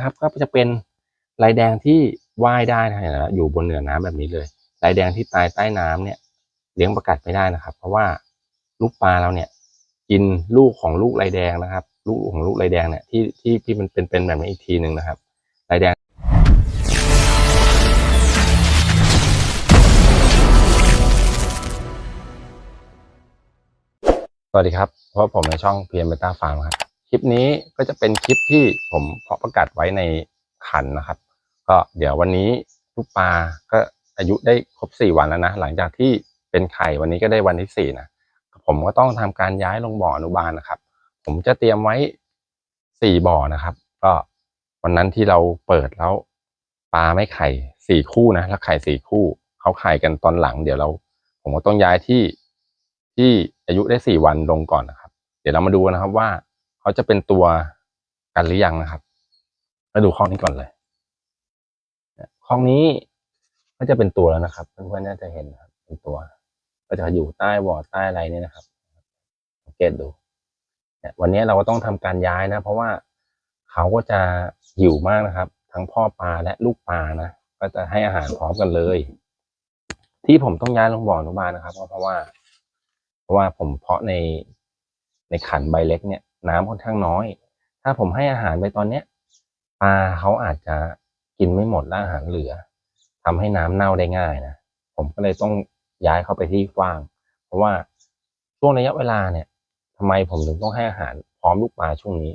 นะครับ ก็จะเป็นลายแดงที่ว่ายได้นะเห็นะอยู่บนเหนือน้ำแบบนี้เลยลายแดงที่ตายใต้น้ำเนี่ยเลี้ยงประกัดไม่ได้นะครับ เพราะว่าลูกปลาเราเนี่ยกินลูกของลูกลายแดงนะครับ ลูกของลูกลายแดงเนี่ยที่ที่ที่มันเป็นเป็นแบบนี้อีกทีหนึ่งนะครับลายแดงสวัสดีครับเพราะผมในช่องเพีย b เบต้าฟาร์มครับ คลิปนี้ก็จะเป็นคลิปที่ผมเพาะประกาศไว้ในขันนะครับ ก็เดี๋ยววันนี้ลูกปลาก็อายุได้ครบสี่วันแล้วนะหลังจากที่เป็นไข่วันนี้ก็ได้วันที่สี่นะผมก็ต้องทำการย้ายลงบ่ออนุบาลนะครับ ผมจะเตรียมไว้สี่บ่อนะครับ ก็วันนั้นที่เราเปิดแล้วปลาไม่ไข่สี่คู่นะแล้วไข่สี่คู่เขาไข่กันตอนหลัง เดี๋ยวเรา ผมก็ต้องย้ายที่ที่อายุได้สี่วันลงก่อนนะครับ เดี๋ยวเรามาดูนะครับว่า เขาจะเป็นตัวกันหรือยังนะครับ มาดูข้อนี้ก่อนเลยข้อนี้ก็จะเป็นตัวแล้วนะครับ เพื่อนๆน่าจะเห็นนะครับเป็นตัว ก็จะอยู่ใต้วอร์ดใต้อะไรเนี่ยนะครับสังเกตดูวันนี้เราก็ต้องทำการย้ายนะ เพราะว่าเขาก็จะหิวมากนะครับ ทั้งพ่อปลาและลูกปลานะก็จะให้อาหารพร้อมกันเลย ที่ผมต้องย้ายลงบ่ออนุบาลนะครับ เพราะว่า เพราะว่าผมเพาะในในขันใบเล็กเนี่ย น้ำค่อนข้างน้อย ถ้าผมให้อาหารไปตอนเนี้ยปลาเขาอาจจะกินไม่หมดและอาหารเหลือทำให้น้ำเน่าได้ง่ายนะผมก็เลยต้องย้ายเข้าไปที่กว้าง เพราะว่าช่วงระยะเวลาเนี่ยทำไมผมถึงต้องให้อาหารพร้อมลูกปลาช่วงนี้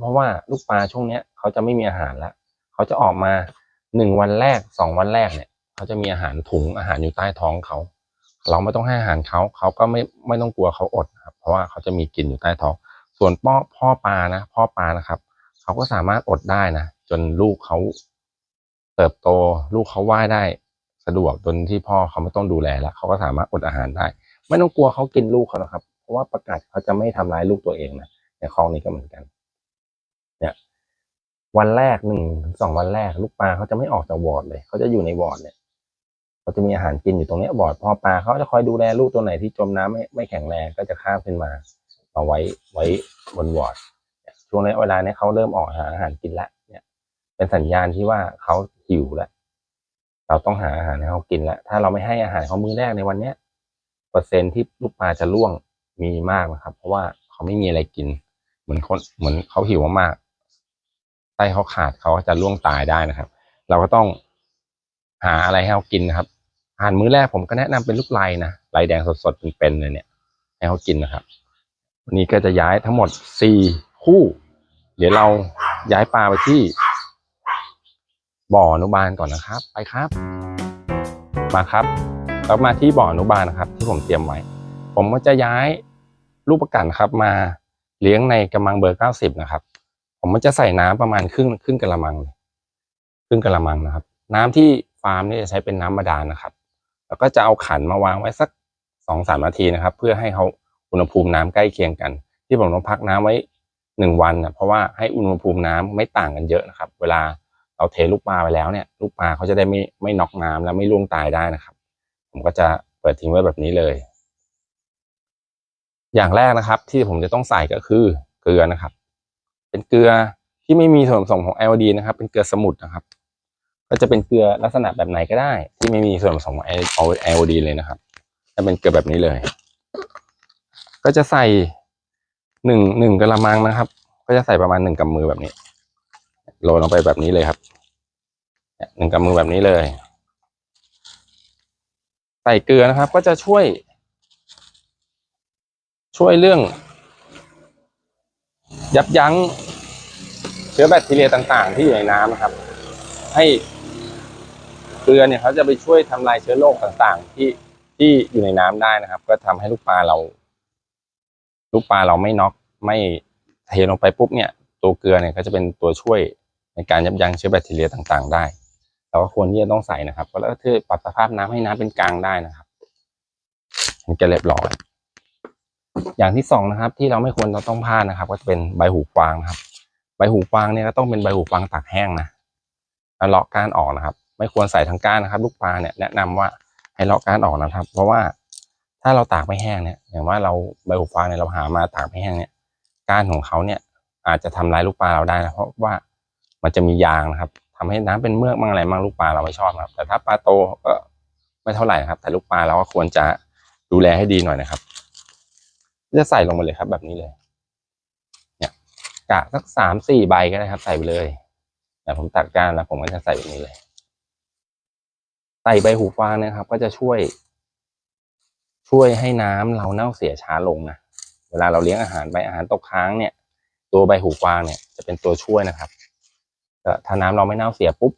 เพราะว่าลูกปลาช่วงเนี้ยเขาจะไม่มีอาหารแล้วเขาจะออกมาหนึ่งวันแรกสองวันแรกเนี่ยเขาจะมีอาหารถุงอาหารอยู่ใต้ท้องเขาเราไม่ต้องให้อาหารเขาเขาก็ไม่ไม่ต้องกลัวเขาอดครับเพราะว่าเขาจะมีกินอยู่ใต้ท้อง ส่วนพ่อพ่อปลานะพ่อปลานะครับ เขาก็สามารถอดได้นะจนลูกเขาเติบโต ลูกเขาว่ายได้สะดวกจนที่พ่อเขาไม่ต้องดูแลแล้วเขาก็สามารถอดอาหารได้ ไม่ต้องกลัวเขากินลูกเขานะครับ เพราะว่าประกาศเขาจะไม่ทำร้ายลูกตัวเองนะในคลองนี้ก็เหมือนกัน เนี่ย วันแรกหนึ่งสองวันแรก ลูกปลาเขาจะไม่ออกจากวอร์ดเลย เขาจะอยู่ในวอร์ดเนี่ยเขาจะมีอาหารกินอยู่ตรงนี้วอร์ดพ่อปลาเขาจะคอยดูแลลูกตัวไหนที่จมน้ำไม่ไม่แข็งแรงก็จะข้ามขึ้นมา มาไว้ไว้บนวอร์ดช่วงนี้เวลาเนี้ยเขาเริ่มออกหาอาหารกินแล้วเนี่ยเป็นสัญญาณที่ว่าเขาหิวแล้วเราต้องหาอาหารให้เขากินแล้วถ้าเราไม่ให้อาหารเขามื้อแรกในวันเนี้ยเปอร์เซ็นที่ลูกปลาจะร่วงมีมากนะครับ เพราะว่าเขาไม่มีอะไรกิน เหมือนคนเหมือนเขาหิวมากๆไส้เขาขาดเขาจะร่วงตายได้นะครับ เราก็ต้องหาอะไรให้เขากินนะครับอาหารมื้อแรกผมก็แนะนำเป็นลูกไลนะไลแดงสดๆเป็นๆเลยเนี่ยให้เขากินนะครับ วันนี้ก็จะย้ายทั้งหมดสี่คู่ เดี๋ยวเราย้ายปลาไปที่ บ่ออนุบาลก่อนนะครับ ไปครับ มาครับเรามาที่บ่ออนุบาลนะครับ ที่ผมเตรียมไว้ ผมก็จะย้ายลูกประกันครับมาเลี้ยงในกระมังเบอร์เก้าสิบนะครับ ผมมันจะใส่น้ำประมาณครึ่งครึ่งกระมังครึ่งกระมังนะครับ น้ำที่ฟาร์มนี่จะใช้เป็นน้ำบาดาลนะครับ แล้วก็จะเอาขันมาวางไว้สักสองสามนาทีนะครับ เพื่อให้เขา อุณหภูมิน้ำใกล้เคียงกัน ที่ผมต้องพักน้ำไว้หนึ่งวันนะเพราะว่าให้อุณหภูมิน้ำไม่ต่างกันเยอะนะครับ เวลาเราเทลูกปลาไปแล้วเนี่ย ลูกปลาเขาจะได้ไม่ไม่น็อกน้ำและไม่ร่วงตายได้นะครับ ผมก็จะเปิดทิ้งไว้แบบนี้เลย อย่างแรกนะครับ ที่ผมจะต้องใส่ก็คือเกลือนะครับ เป็นเกลือที่ไม่มีส่วนผสมของไอโอดีนะครับ เป็นเกลือสมุทรนะครับก็จะเป็นเกลือลักษณะแบบไหนก็ได้ ที่ไม่มีส่วนผสมของไอโอดีเลยนะครับจะเป็นเกลือแบบนี้เลย ก็จะใส่หนึ่งหนึ่งกะละมังนะครับ ก็จะใส่ประมาณหนึ่งกำมือแบบนี้โรยลงไปแบบนี้เลยครับหนึ่งกำมือแบบนี้เลย ใส่เกลือนะครับ ก็จะช่วย ช่วยเรื่อง ยับยั้งเชื้อแบคทีเรียต่าง ๆ ที่อยู่ในน้ำนะครับ ให้เกลือเนี่ยเขาจะไปช่วยทำลายเชื้อโรคต่างๆ ที่ที่อยู่ในน้ำได้นะครับ ก็ทำให้ลูกปลาเรา ลูกปลาเราไม่น็อกไม่เทลงไปปุ๊บเนี่ยตัวเกลือเนี่ยก็จะเป็นตัวช่วยในการยับยั้งเชื้อแบคทีเรียต่างๆ ได้เราก็ควรที่จะต้องใส่นะครับแล้วก็ปรับสภาพน้ำให้น้ำเป็นกลางได้นะครับมันจะเรียบร้อยอย่างที่สองนะครับ ที่เราไม่ควรเราต้องพลาดนะครับ ก็จะเป็นใบหูกวางนะครับ ใบหูกวางเนี่ยก็ต้องเป็นใบหูกวางตากแห้งนะแล้วเลาะก้านออกนะครับ ไม่ควรใส่ทั้งก้านนะครับ ลูกปลาเนี่ยแนะนำว่าให้เลาะก้านออกนะครับ เพราะว่า ถ้าเราตากไม่แห้งเนี่ยอย่างว่าเราใบหูกวางเนี่ยเราหามาตากไม่แห้งเนี่ยก้านของเขาเนี่ยอาจจะทำร้ายลูกปลาเราได้นะเพราะว่ามันจะมียางนะครับทำให้น้ำเป็นเมือกมั่งอะไรมั่งลูกปลาเราไม่ชอบนะครับ แต่ถ้าปลาโตก็ไม่เท่าไหร่นะครับ แต่ลูกปลาเราก็ควรจะดูแลให้ดีหน่อยนะครับจะใส่ลงไปเลยครับ แบบนี้เลย เนี่ยกะสักสามสี่ใบก็ได้ครับ ใส่ไปเลยแต่ผมตักการแล้วผมก็จะใส่แบบนี้เลย ใส่ใบหูฟางนะครับ ก็จะช่วย ช่วยให้น้ำเราเน่าเสียช้าลงนะเวลาเราเลี้ยงอาหารใบอาหารตกค้างเนี่ย ตัวใบหูฟางเนี่ยจะเป็นตัวช่วยนะครับถ้าน้ำเราไม่เน่าเสียปุ๊บ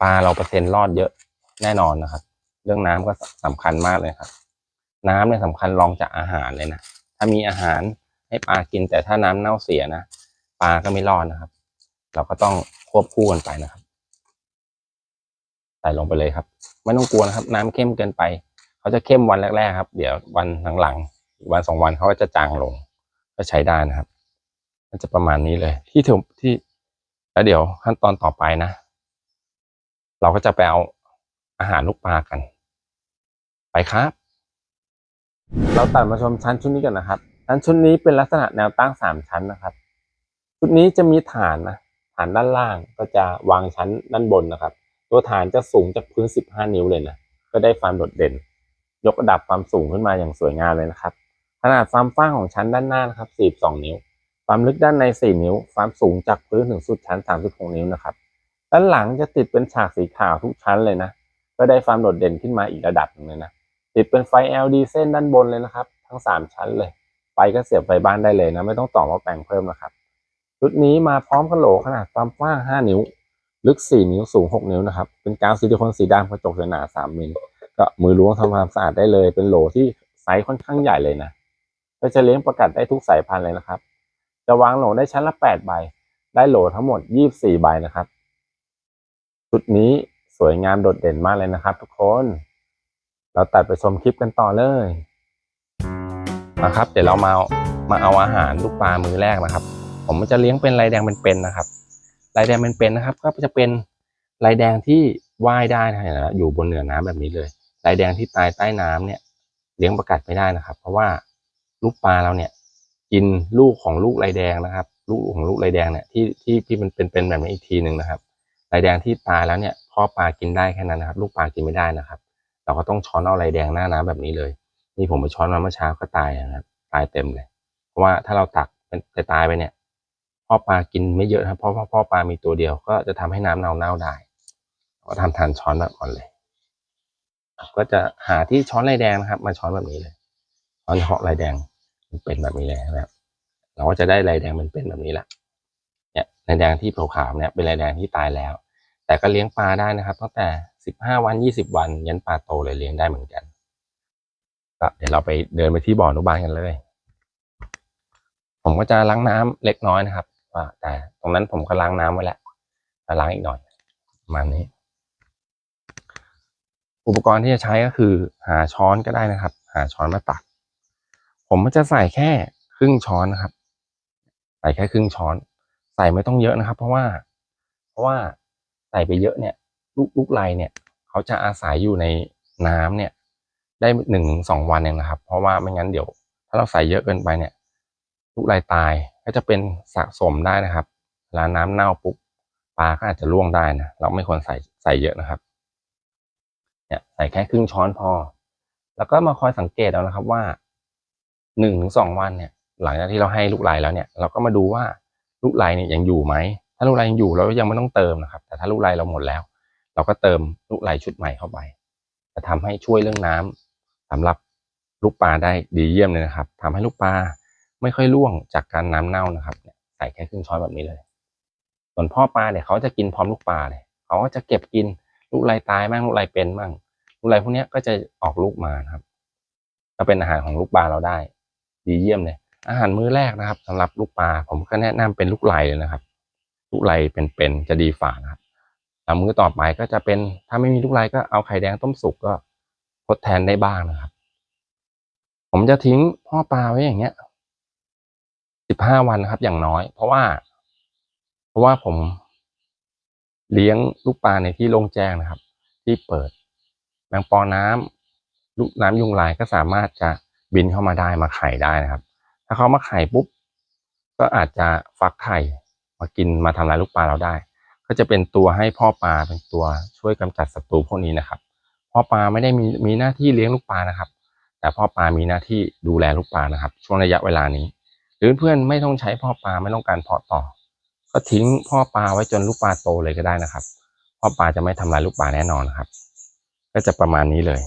ปลาเราเปอร์เซ็นต์รอดเยอะแน่นอนนะครับ เรื่องน้ำก็สำคัญมากเลยครับ น้ำเนี่ยสำคัญรองจากอาหารเลยนะถ้ามีอาหารให้ปลากินแต่ถ้าน้ำเน่าเสียนะปลาก็ไม่รอดนะครับ เราก็ต้องควบคู่กันไปนะครับใส่ลงไปเลยครับ ไม่ต้องกลัวนะครับ น้ำเข้มเกินไป เขาจะเข้มวันแรกๆครับ เดี๋ยววันหลังๆอีกวันสองวันเขาก็จะจางลง ก็ใช้ได้นะครับมันจะประมาณนี้เลย ที่ถึงที่แล้วเดี๋ยวขั้นตอนต่อไปนะ เราก็จะไปเอาอาหารลูกปลากัน ไปครับ เราตัดมาชมชั้นชุดนี้กันนะครับชั้นชุดนี้เป็นลักษณะแนวตั้งสามชั้นนะครับชุดนี้จะมีฐานนะฐานด้านล่างก็จะวางชั้นด้านบนนะครับ ตัวฐานจะสูงจากพื้น 15 นิ้วเลยนะ ก็ได้ความโดดเด่น ยกระดับความสูงขึ้นมาอย่างสวยงามเลยนะครับ ขนาดความกว้างของชั้นด้านหน้านะครับ 42 นิ้ว ความลึกด้านใน 4 นิ้ว ความสูงจากพื้นถึงสุดชั้น 36 นิ้วนะครับ ด้านหลังจะติดเป็นฉากสีขาวทุกชั้นเลยนะ ก็ได้ความโดดเด่นขึ้นมาอีกระดับหนึงเลยนะ ติดเป็นไฟ LED เส้นด้านบนเลยนะครับ ทั้ง 3 ชั้นเลย ไฟก็เสียบไฟบ้านได้เลยนะ ไม่ต้องต่อมาแปลงเพิ่มนะครับ ชุดนี้มาพร้อมกระโหลกขนาดความกว้าง 5 นิ้ว ลึก 4 นิ้ว สูง 6 นิ้วนะครับ เป็นกาวซิลิโคนสีดำกระจกหนา 3มิล ก็มือล้วงทำความสะอาดได้เลย เป็นโหลที่ไซส์ค่อนข้างใหญ่เลยนะก็จะเลี้ยงประกัดได้ทุกสายพันธุ์เลยนะครับ จะวางโหลได้ชั้นละ8ใบ ได้โหลทั้งหมด24ใบนะครับ ชุดนี้สวยงามโดดเด่นมากเลยนะครับ ทุกคน เราตัดไปชมคลิปกันต่อเลยนะครับ เดี๋ยวเรามามาเอาอาหารลูกปลามือแรกนะครับ ผมจะเลี้ยงเป็นลายแดงเป็นๆนะครับลายแดงเป็นๆนะครับ ก็จะเป็นลายแดงที่ว่ายได้นะนะอยู่บนเหนือน้ำแบบนี้เลย ลายแดงที่ตายใต้น้ำเนี่ย เลี้ยงประกัดไม่ได้นะครับ เพราะว่าลูกปลาเราเนี่ย กินลูกของลูกลายแดงนะครับ ลูกของลูกลายแดงเนี่ยที่ที่ที่มันเป็นเป็นแบบนี้อีกทีหนึ่งนะครับลายแดงที่ตายแล้วเนี่ยพ่อปลากินได้แค่นั้นนะครับ ลูกปลากินไม่ได้นะครับ เราก็ต้องช้อนเอาลายแดงหน้าน้ำแบบนี้เลย นี่ผมไปช้อนมาเมื่อเช้าก็ตายนะครับ ตายเต็มเลย เพราะว่าถ้าเราตักเป็นจะตายไปเนี่ยพ่อปลากินไม่เยอะครับเพราะว่าพ่อปลามีตัวเดียวก็จะทำให้น้ำเน่าเน่าได้ ก็ทำทานช้อนแบบก่อนเลย ก็จะหาที่ช้อนลายแดงนะครับ มาช้อนแบบนี้เลยช้อนเฉพาะลายแดงมันเป็นแบบนี้เลยนะครับ เราก็จะได้ลายแดงมันเป็นแบบนี้แหละเนี่ยลายแดงที่ขาวๆเนี่ยเป็นลายแดงที่ตายแล้ว แต่ก็เลี้ยงปลาได้นะครับตั้งแต่สิบห้าวันยี่สิบวันยันปลาโตเลยเลี้ยงได้เหมือนกันก็เดี๋ยวเราไปเดินไปที่บ่อนุบาลกันเลย ผมก็จะล้างน้ำเล็กน้อยนะครับแต่ตรงนั้นผมก็ล้างน้ำไว้แล้วล้างอีกหน่อยประมาณนี้ อุปกรณ์ที่จะใช้ก็คือ หาช้อนก็ได้นะครับ หาช้อนมาตัก ผมจะใส่แค่ครึ่งช้อนนะครับ ใส่แค่ครึ่งช้อน ใส่ไม่ต้องเยอะนะครับ เพราะว่า เพราะว่าใส่ไปเยอะเนี่ย ลูกลูกไรเนี่ย เขาจะอาศัยอยู่ในน้ำเนี่ย ได้หนึ่งถึงสองวันเองนะครับ เพราะว่าไม่งั้นเดี๋ยว ถ้าเราใส่เยอะเกินไปเนี่ย ลูกไรตายก็จะเป็นสะสมได้นะครับเวลาน้ำเน่าปุ๊บปลาก็อาจจะล่วงได้นะเราไม่ควรใส่ใส่เยอะนะครับ เนี่ยใส่แค่ครึ่งช้อนพอ แล้วก็มาคอยสังเกตเอานะครับว่าหนึ่งถึงสองวันเนี่ย หลังจากที่เราให้ลูกไรแล้วเนี่ย เราก็มาดูว่าลูกไรเนี่ยยังอยู่ไหม ถ้าลูกไรยังอยู่เรายังไม่ต้องเติมนะครับ แต่ถ้าลูกไรเราหมดแล้ว เราก็เติมลูกไรชุดใหม่เข้าไป จะทำให้ช่วยเรื่องน้ำสำหรับลูกปลาได้ดีเยี่ยมเลยนะครับทำให้ลูกปลาไม่ค่อยร่วงจากการน้ำเน่านะครับเนี่ยใส่แค่ครึ่งช้อนแบบนี้เลย ส่วนพ่อปลาเนี่ยเขาจะกินพร้อมลูกปลาเลย เขาก็จะเก็บกินลูกไรตายบ้างลูกไรเป็นบ้าง ลูกไรพวกนี้ก็จะออกลูกมานะครับก็เป็นอาหารของลูกปลาเราได้ ดีเยี่ยมเลย อาหารมื้อแรกนะครับสำหรับลูกปลาผมก็แนะนำเป็นลูกไรเลยนะครับ ลูกไรเป็นๆจะดีฝ่านะครับแล้วมื้อต่อไปก็จะเป็นถ้าไม่มีลูกไรก็เอาไข่แดงต้มสุกก็ทดแทนได้บ้างนะครับ ผมจะทิ้งพ่อปลาไว้อย่างเงี้ยสิบห้าวันนะครับ อย่างน้อย เพราะว่า เพราะว่าผมเลี้ยงลูกปลาในที่โล่งแจ้งนะครับ ที่เปิด แมงปอน้ำลูกน้ำยุงลายก็สามารถจะบินเข้ามาได้มาไข่ได้นะครับ ถ้าเขามาไข่ปุ๊บก็อาจจะฟักไข่มากินมาทำลายลูกปลาเราได้ ก็จะเป็นตัวให้พ่อปลาเป็นตัวช่วยกำจัดศัตรูพวกนี้นะครับพ่อปลาไม่ได้มีมีหน้าที่เลี้ยงลูกปลานะครับ แต่พ่อปลามีหน้าที่ดูแลลูกปลานะครับ ช่วงระยะเวลานี้ หรือเพื่อนไม่ต้องใช้พ่อปลาไม่ต้องการเพาะต่อ ก็ทิ้งพ่อปลาไว้จนลูกปลาโตเลยก็ได้นะครับ พ่อปลาจะไม่ทำลายลูกปลาแน่นอนนะครับ ก็จะประมาณนี้เลย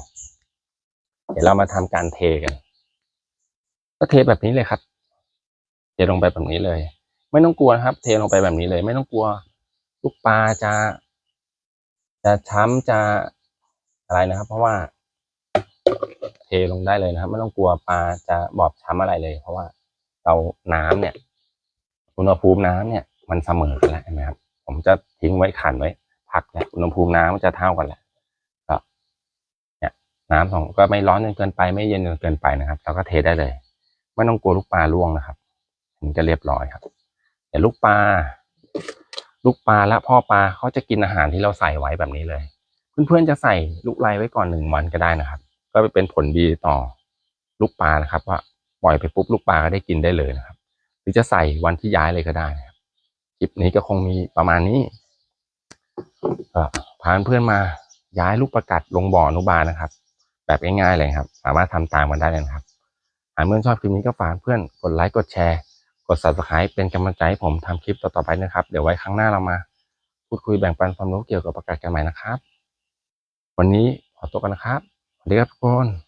เดี๋ยวเรามาทำการเทกัน ก็เทแบบนี้เลยครับ เทลงไปแบบนี้เลย ไม่ต้องกลัวครับ เทลงไปแบบนี้เลย ไม่ต้องกลัวลูกปลาจะ จะช้ำจะอะไรนะครับ เพราะว่า เทลงได้เลยนะครับ ไม่ต้องกลัวปลาจะบอบช้ำอะไรเลย เพราะว่าเราน้ำเนี่ย อุณหภูมิน้ำเนี่ย มันเสมอกันแล้วนไหมครับ ผมจะทิ้งไว้ขันไว้พักเนี่ยอุณหภูมิน้ำมันจะเท่ากันแหละ น้ำของก็ไม่ร้อนจนเกินไปไม่เย็นจนเกินไปนะครับ เราก็เทได้เลย ไม่ต้องกลัวลูกปลาร่วงนะครับถึงจะเรียบร้อยครับเดี๋ยวลูกปลาลูกปลาและพ่อปลาเขาจะกินอาหารที่เราใส่ไว้แบบนี้เลย เพื่อนๆจะใส่ลูกไลไว้ก่อนหนึ่งวันก็ได้นะครับ ก็เป็นผลดีต่อลูกปลานะครับ ว่าปล่อยไปปุ๊บลูกปลาก็ได้กินได้เลยนะครับ หรือจะใส่วันที่ย้ายเลยก็ได้นะครับคลิปนี้ก็คงมีประมาณนี้ก็พาเพื่อนมาย้ายลูกประกัดลงบ่ออนุบาลนะครับ แบบง่ายๆเลยครับ สามารถทำตามกันได้เลยครับ หากเพื่อนชอบคลิปนี้ก็ฝากเพื่อนกดไลค์กดแชร์ กด subscribe เป็นกำลังใจให้ผมทำคลิปต่อๆไปนะครับ เดี๋ยวไว้ครั้งหน้าเรามา พูดคุยแบ่งปันความรู้เกี่ยวกับประกาศกันใหม่นะครับ วันนี้ขอตัวกันนะครับสวัสดีครับทุกคน